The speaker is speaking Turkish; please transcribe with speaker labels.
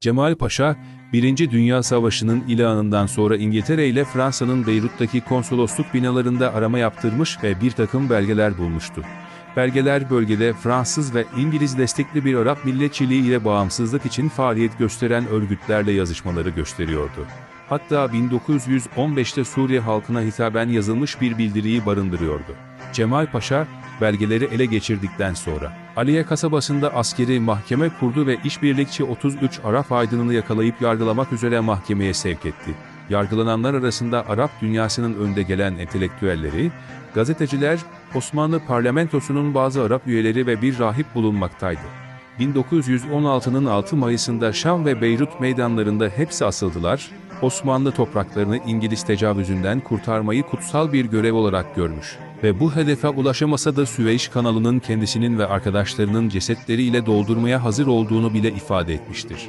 Speaker 1: Cemal Paşa, Birinci Dünya Savaşı'nın ilanından sonra İngiltere ile Fransa'nın Beyrut'taki konsolosluk binalarında arama yaptırmış ve bir takım belgeler bulmuştu. Belgeler bölgede Fransız ve İngiliz destekli bir Arap milliyetçiliği ile bağımsızlık için faaliyet gösteren örgütlerle yazışmaları gösteriyordu. Hatta 1915'te Suriye halkına hitaben yazılmış bir bildiriyi barındırıyordu. Cemal Paşa, belgeleri ele geçirdikten sonra Aliye kasabasında askeri mahkeme kurdu ve işbirlikçi 33 Arap aydınını yakalayıp yargılamak üzere mahkemeye sevk etti. Yargılananlar arasında Arap dünyasının önde gelen entelektüelleri, gazeteciler, Osmanlı parlamentosunun bazı Arap üyeleri ve bir rahip bulunmaktaydı. 1916'nın 6 Mayıs'ında Şam ve Beyrut meydanlarında hepsi asıldılar, Osmanlı topraklarını İngiliz tecavüzünden kurtarmayı kutsal bir görev olarak görmüş ve bu hedefe ulaşamasa da Süveyş kanalının kendisinin ve arkadaşlarının cesetleriyle doldurmaya hazır olduğunu bile ifade etmiştir.